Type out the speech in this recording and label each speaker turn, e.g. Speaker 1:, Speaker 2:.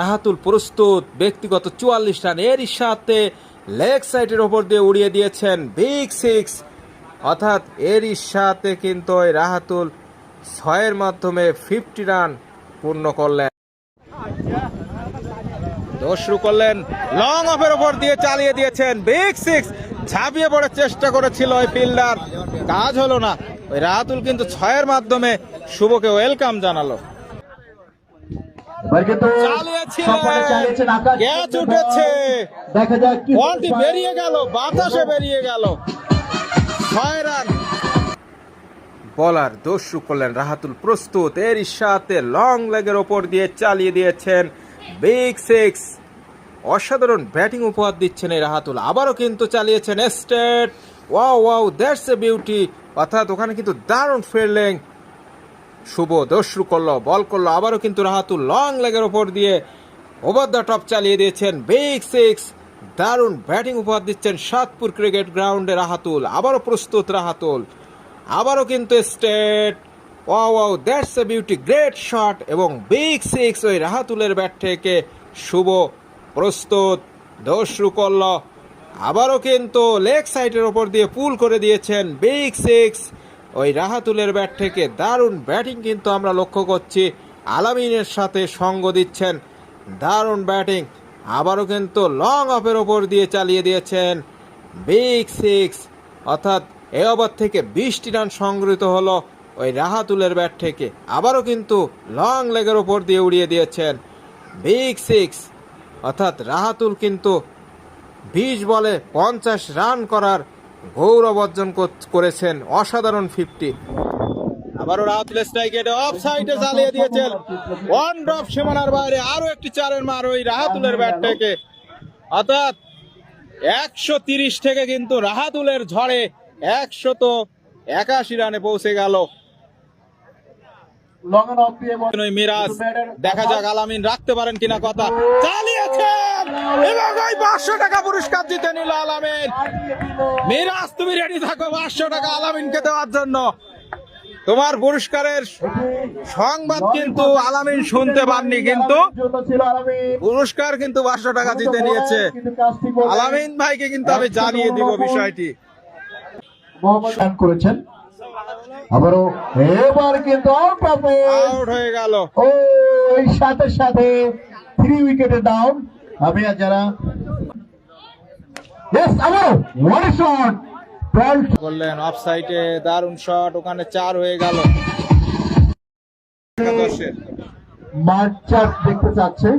Speaker 1: রাহাতুল প্রস্তুত, ব্যক্তিগত চুয়াল্লিশ রান এরই সাথে লেগ সাইডের ওপর দিয়ে উড়িয়ে দিয়েছেন বিগ সিক্স অর্থাৎ এরই সাথে কিন্তু ওই রাহাতুল ছয়ের মাধ্যমে ফিফটি রান পূর্ণ করলেন। দোষ শুরু করলেন লং অফের ওপর দিয়ে চালিয়ে দিয়েছেন বিগ সিক্স ঝাঁপিয়ে পড়ার চেষ্টা করেছিল ওই ফিল্ডার কাজ হলো না। ওই রাহাতুল কিন্তু ছয়ের মাধ্যমে শুভকে ওয়েলকাম জানালো।
Speaker 2: এবার কিন্তু
Speaker 1: চালিয়েছিলেন।
Speaker 2: সম্পূর্ণ চালিয়েছেন আকাশ
Speaker 1: ক্যাচ উঠেছে।
Speaker 2: দেখা যাক
Speaker 1: বলটি বেরিয়ে গেল বাতাসে বেরিয়ে গেল। ছয় রান। বলার দস্যু করলেন রাহাতুল প্রস্তুত। এর সাথে লং লেগের ওপর দিয়ে চালিয়ে দিয়েছেন বিগ সিক্স অসাধারণ ব্যাটিং উপহার দিচ্ছেন এই রাহাতুল। আবারও কিন্তু চালিয়েছেন straight wow wow that's a beauty অর্থাৎ ওখানে কিন্তু দারুণ ফিল্ডিং শুভ দস্যু করল, বল করল, আবারও কিন্তু রাহাতুল লং লেগের ওপর দিয়ে ওভার দ্য টপ চালিয়ে দিয়েছেন বিগ সিক্স। দারুণ ব্যাটিং উপহার দিচ্ছেন সাতপুর ক্রিকেট গ্রাউন্ডে রাহাতুল, আবারও প্রস্তুত রাহাতুল। আবারও কিন্তু straight, wow wow, that's a beauty, great shot এবং বিগ সিক্স ওই রাহাতুলের ব্যাট থেকে শুভ প্রস্তুত, দস্যু করল। আবারও কিন্তু লেগ সাইডের ওপর দিয়ে পুল করে দিয়েছেন বিগ সিক্স। ওই রাহাতুলের ব্যাট থেকে দারুণ ব্যাটিং কিন্তু আমরা লক্ষ্য করছি। আলামিনের সাথে সঙ্গ দিচ্ছেন। দারুণ ব্যাটিং। আবারও কিন্তু লং অফের ওপর দিয়ে চালিয়ে দিয়েছেন বিগ সিক্স। অর্থাৎ এ ওভার থেকে বিশটি রান সংগৃহীত হলো ওই রাহাতুলের ব্যাট থেকে। আবারও কিন্তু লং লেগের ওপর দিয়ে উড়িয়ে দিয়েছেন বিগ সিক্স। অর্থাৎ রাহাতুল কিন্তু বিশ বলে পঞ্চাশ রান করার গৌরব অর্জন করেছেন অসাধারণ ফিফটি আবারও রাহাতুল স্ট্রাইকে অফ সাইডে চালিয়ে দিয়েছেন। ওয়ান ড্রপ সীমানার বাইরে আরও একটি চারের মার ওই রাহাতুলের ব্যাট থেকে। অর্থাৎ একশো তিরিশ থেকে কিন্তু রাহাতুলের ঝড়ে একশো তো একাশি রানে পৌঁছে গেল। মিরাজ দেখা যাক আলামিন রাখতে পারেন কিনা কথা। চালিয়েছেন এবং ওই পাঁচশো টাকা পুরস্কার জিতে নিল আলামিন। মিরাজ তুমি রেডি থাকো পাঁচশো টাকা আলামিনকে দেওয়ার জন্য। তোমার পুরস্কারের সংবাদ কিন্তু আলামিন শুনতে পাননি কিন্তু। পুরস্কার কিন্তু পাঁচশো টাকা জিতে নিয়েছে। আলামিন ভাইকে কিন্তু আমি জানিয়ে দিব বিষয়টি।
Speaker 2: করেছেন। আবারও এবার কিন্তু আউট
Speaker 1: আউট হয়ে গেল।
Speaker 2: ওই সাথে সাথে থ্রি উইকেটে ডাউন আর যারা
Speaker 1: করলেন অফ সাইডে দারুণ শট ওখানে চার হয়ে গেল। মাঠ
Speaker 2: চার দেখতে চাচ্ছে।